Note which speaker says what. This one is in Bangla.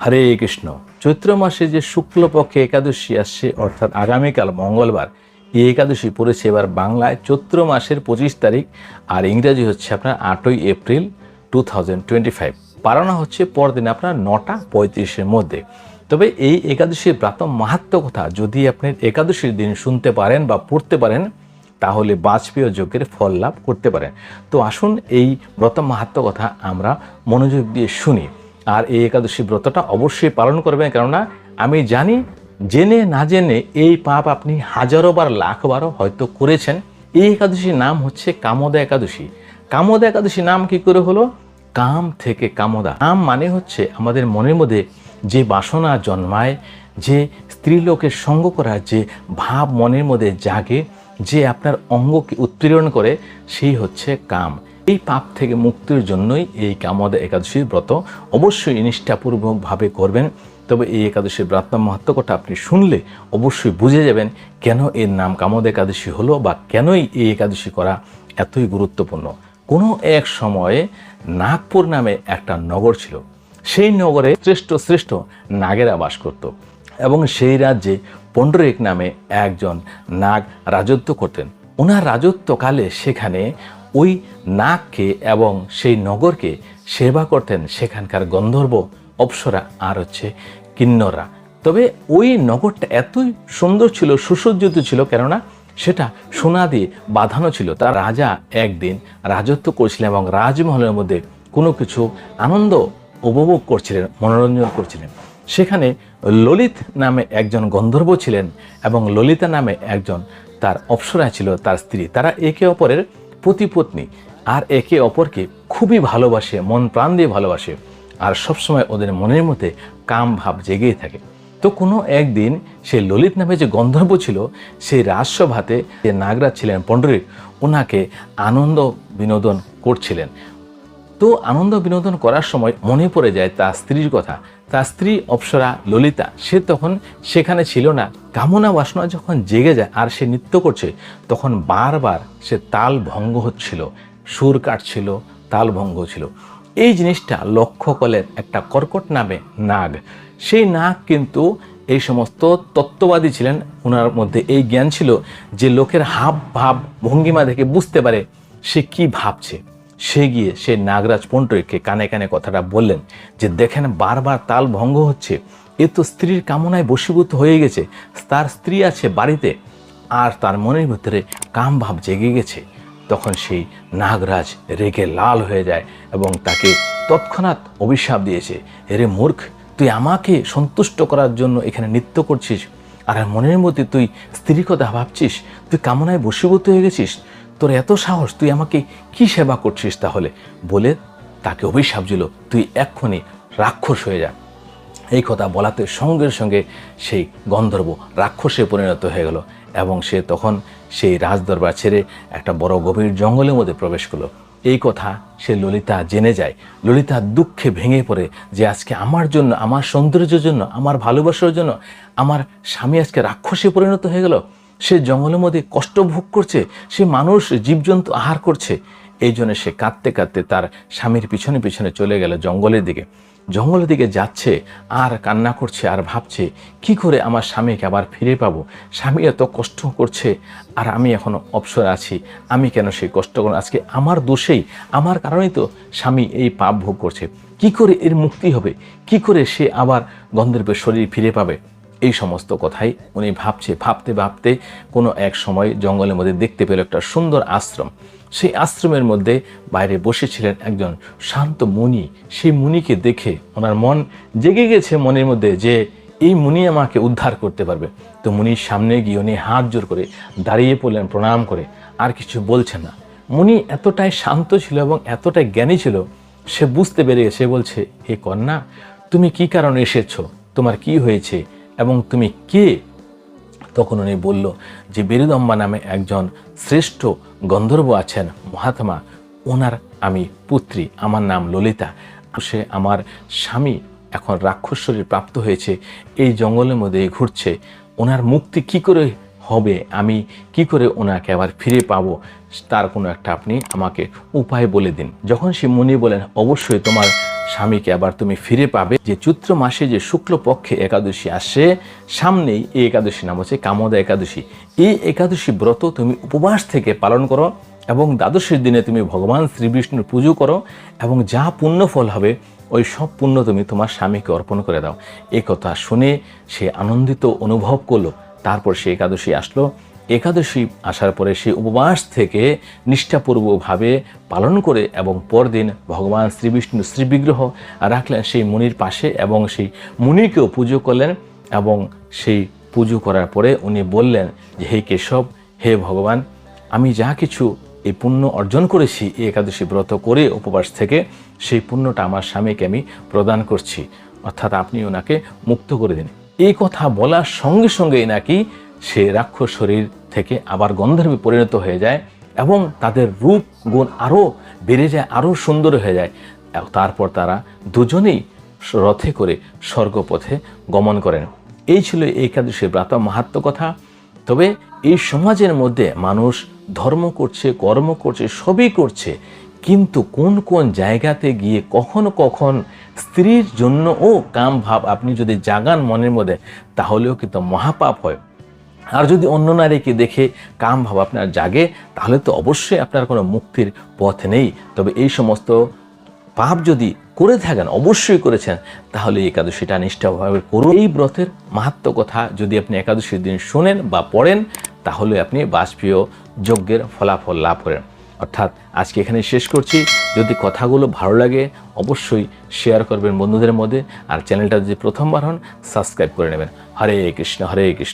Speaker 1: হরে কৃষ্ণ। চৈত্র মাসে যে শুক্লপক্ষে একাদশী আসছে, অর্থাৎ আগামীকাল মঙ্গলবার, এই একাদশী পড়েছে এবার বাংলায় চৈত্র মাসের পঁচিশ তারিখ, আর ইংরাজি হচ্ছে আপনার আটই April two thousand twenty five. পালনা হচ্ছে পরদিন আপনার নটা পঁয়ত্রিশের মধ্যে। তবে এই একাদশীর ব্রাত মাহাত্ম কথা, যদি আপনি একাদশীর দিন শুনতে পারেন বা পড়তে পারেন, তাহলে বাজপেয় যজ্ঞের ফল লাভ করতে পারেন। তো আসুন এই ব্রত মাহাত্ম কথা আমরা মনোযোগ দিয়ে শুনি। আর এই একাদশী ব্রতটা অবশ্যই পালন করবেন। কেননা আমি জানি, জেনে না জেনে এই পাপ আপনি হাজারো বার, লাখ বারও হয়তো করেছেন। এই একাদশীর নাম হচ্ছে কামদা একাদশী। কামদা একাদশী নাম কি করে হলো? কাম থেকে কামদা। কাম মানে হচ্ছে আমাদের মনের মধ্যে যে বাসনা জন্মায়, যে স্ত্রীলোকের সঙ্গ করার যে ভাব মনের মধ্যে জাগে, যে আপনার অঙ্গকে উৎপীড়ন করে, সেই হচ্ছে কাম। এই পাপ থেকে মুক্তির জন্যই এই কামদা একাদশীর ব্রত অবশ্যই নিষ্ঠাপূর্বকভাবে করবেন। তবে এই একাদশীর ব্রাত্ম মাহাত্মকটা আপনি শুনলে অবশ্যই বুঝে যাবেন কেন এর নাম কামদ একাদশী হলো বা কেনই এই একাদশী করা এতই গুরুত্বপূর্ণ। কোনো এক সময়ে নাগপুর নামে একটা নগর ছিল। সেই নগরে শ্রেষ্ঠ শ্রেষ্ঠ নাগেরা বাস করত এবং সেই রাজ্যে পণ্ডরিক নামে একজন নাগ রাজত্ব করতেন। ওনার রাজত্বকালে সেখানে ওই নাককে এবং সেই নগরকে সেবা করতেন সেখানকার গন্ধর্ব অপ্সরা আর হচ্ছে কিন্নররা তবে ওই নগরটা এতই সুন্দর ছিল, সুসজ্জিত ছিল কেননা সেটা সোনা দিয়ে বাঁধানো ছিল। তার রাজা একদিন রাজত্ব করছিলেন এবং রাজমহলের মধ্যে কোনো কিছু আনন্দ উপভোগ করছিলেন, মনোরঞ্জন করছিলেন। সেখানে ললিত নামে একজন গন্ধর্ব ছিলেন এবং ললিতা নামে একজন তার অপ্সরা ছিল, তার স্ত্রী। তারা একে অপরের পতিপত্নী আর একে অপরকে খুবই ভালোবাসে, মন প্রাণ দিয়ে ভালোবাসে আর সবসময় ওদের মনের মধ্যে কাম ভাব জেগেই থাকে। তো কোনো একদিন সে ললিত নামে যে গন্ধর্ব ছিল, সেই রাজসভাতে যে নাগরাজ ছিলেন পণ্ডরিক ওনাকে আনন্দ বিনোদন করছিলেন। তো আনন্দ বিনোদন করার সময় মনে পড়ে যায় তার স্ত্রীর কথা। তার স্ত্রী অপ্সরা, ললিতা, সে তখন সেখানে ছিল না। কামনা বাসনা যখন জেগে যায় আর সে নৃত্য করছে, তখন বারবার সে তাল ভঙ্গ হচ্ছিল, সুর কাটছিল, তাল ভঙ্গ ছিল এই জিনিসটা লক্ষ্য কলের একটা কর্কট নামে নাগ। সেই নাগ কিন্তু এই সমস্ত তত্ত্ববাদী ছিলেন। ওনার মধ্যে এই জ্ঞান ছিল যে লোকের হাব ভাব ভঙ্গিমা দেখে বুঝতে পারে সে কি ভাবছে। সে গিয়ে সে নাগরাজ পন্টরিককে কানে কানে কথাটা বললেন যে, দেখেন, বারবার তাল ভঙ্গ হচ্ছে। এ তো স্ত্রীর কামনায় বশীভূত হয়ে গেছে। তার স্ত্রী আছে বাড়িতে আর তার মনের ভিতরে কাম ভাব জেগে গেছে। তখন সেই নাগরাজ রেগে লাল হয়ে যায় এবং তাকে তৎক্ষণাৎ অভিশাপ দিয়েছে, এরে মূর্খ, তুই আমাকে সন্তুষ্ট করার জন্য এখানে নৃত্য করছিস? আর মনের মধ্যে তুই স্ত্রীর কথা ভাবছিস? তুই কামনায় বশীভূত হয়ে গেছিস? তোর এত সাহস, তুই আমাকে কি সেবা করছিস তাহলে? বলে তাকে অভিশাপ দিল, তুই এক্ষুনি রাক্ষস হয়ে যা। এই কথা বলাতে সঙ্গে সঙ্গে সেই গন্ধর্ব রাক্ষসে পরিণত হয়ে গেল এবং সে তখন সেই রাজদরবার ছেড়ে একটা বড় গভীর জঙ্গলের মধ্যে প্রবেশ করল। এই কথা সে ললিতা জেনে যায়। ললিতা দুঃখে ভেঙে পড়ে যে আজকে আমার জন্য, আমার সৌন্দর্যের জন্য, আমার ভালোবাসার জন্য আমার স্বামী আজকে রাক্ষসে পরিণত হয়ে গেল। সে জঙ্গলের মধ্যে কষ্ট ভোগ করছে, সে মানুষ জীবজন্তু আহার করছে। এই জন্য সে কাঁদতে কাঁদতে তার স্বামীর পিছনে পিছনে চলে গেল জঙ্গলের দিকে। জঙ্গলের দিকে যাচ্ছে, আর কান্না করছে, আর ভাবছে, কি করে আমার স্বামীকে আবার ফিরে পাবো? স্বামী এত কষ্ট করছে, আর আমি এখনও অবসর আছি। আমি কেন সেই কষ্ট করব? আজকে আমার দোষেই, আমার কারণেই তো স্বামী এই পাপ ভোগ করছে। কি করে এর মুক্তি হবে? কি করে সে আবার গন্ধর্বের শরীর ফিরে পাবে? এই সমস্ত কথাই উনি ভাবছে, ভাবতে ভাবতে কোনো এক সময় জঙ্গলের মধ্যে দেখতে পেল একটা সুন্দর আশ্রম। সেই আশ্রমের মধ্যে বাইরে বসেছিলেন একজন শান্ত মুনি। সেই মুনিকে দেখে ওনার মন জেগে গেছে মনের মধ্যে যে এই মুনি আমাকে উদ্ধার করতে পারবে। তো মুনির সামনে গিয়ে উনি হাত জোর করে দাঁড়িয়ে পড়লেন, প্রণাম করে। আর কিছু বলছেন না। মুনি এতটাই শান্ত ছিল এবং এতটাই জ্ঞানী ছিল, সে বুঝতে পেরে সে বলছে, হে কন্যা, তুমি কি কারণে এসেছ? তোমার কি হয়েছে? এবং তুমি কে? তখন উনি বলল যে বেরুদম্বা নামে একজন শ্রেষ্ঠ গন্ধর্ব আছেন মহাত্মা। ওনার আমি পুত্রী, আমার নাম ললিতা। সে আমার স্বামী এখন রাক্ষস শরীর প্রাপ্ত হয়েছে। এই জঙ্গলের মধ্যে ঘুরছে। ওনার মুক্তি কি করে হবে? আমি কি করে ওনাকে আবার ফিরে পাবো? তার কোনো একটা আপনি আমাকে উপায় বলে দিন। যখন সে মুনি বলেন অবশ্যই তোমার স্বামীকে আবার তুমি ফিরে পাবে। যে চৈত্র মাসে যে শুক্লপক্ষে একাদশী আসে, সামনেই এই একাদশী নাম হচ্ছে কামদা একাদশী। এই একাদশী ব্রত তুমি উপবাস থেকে পালন করো এবং দ্বাদশীর দিনে তুমি ভগবান শ্রীবিষ্ণুর পুজো করো এবং যা পুণ্য ফল হবে, ওই সব পুণ্য তুমি তোমার স্বামীকে অর্পণ করে দাও। এই কথা শুনে সে আনন্দিত অনুভব করল। তারপর সে একাদশী আসলো। একাদশী আসার পরে সে উপবাস থেকে নিষ্ঠাপূর্বভাবে পালন করে এবং পরদিন ভগবান শ্রীবিষ্ণু শ্রীবিগ্রহ রাখলেন সেই মুনির পাশে এবং সেই মুনিকেও পুজো করলেন এবং সেই পুজো করার পরে উনি বললেন যে, হে কেশব, হে ভগবান, আমি যা কিছু এই পুণ্য অর্জন করেছি এই একাদশী ব্রত করে উপবাস থেকে, সেই পুণ্যটা আমার স্বামীকে আমি প্রদান করছি। অর্থাৎ আপনি ওনাকে মুক্ত করে দিন। এই কথা বলার সঙ্গে সঙ্গেই নাকি সে রাক্ষস শরীর থেকে আবার গন্ধর্বে পরিণত হয়ে যায় এবং তাদের রূপ গুণ আরও বেড়ে যায় আরও সুন্দর হয়ে যায়। তারপর তারা দুজনেই রথে করে স্বর্গপথে গমন করেন। এই ছিল এই একাদশীর ব্রাত মাহাত্ম কথা। তবে এই সমাজের মধ্যে মানুষ ধর্ম করছে, কর্ম করছে, সবই করছে, কিন্তু কোন কোন জায়গাতে গিয়ে কখনো কখন স্ত্রীর জন্য ও কাম ভাব আপনি যদি জাগান মনের মধ্যে, তাহলেও কিন্তু মহাপাপ হয়। আর যদি অন্য নারীকে দেখে কাম ভাব আপনার জাগে, তাহলে তো অবশ্যই আপনার কোনো মুক্তির পথ নেই। তবে এই সমস্ত পাপ যদি করে থাকেন, অবশ্যই করেছেন, তাহলে একাদশীটা নিষ্ঠাভাবে করুন। এই ব্রতের মাহাত্ম কথা যদি আপনি একাদশীর দিন শোনেন বা পড়েন, তাহলে আপনি বাষ্পীয় যজ্ঞের ফলাফল লাভ করেন। অর্থাৎ আজকে এখানে শেষ করছি। যদি কথাগুলো ভালো লাগে, অবশ্যই শেয়ার করবেন বন্ধুদের মধ্যে। আর চ্যানেলটা যদি প্রথমবার হন, সাবস্ক্রাইব করে নেবেন। হরে কৃষ্ণ হরে কৃষ্ণ।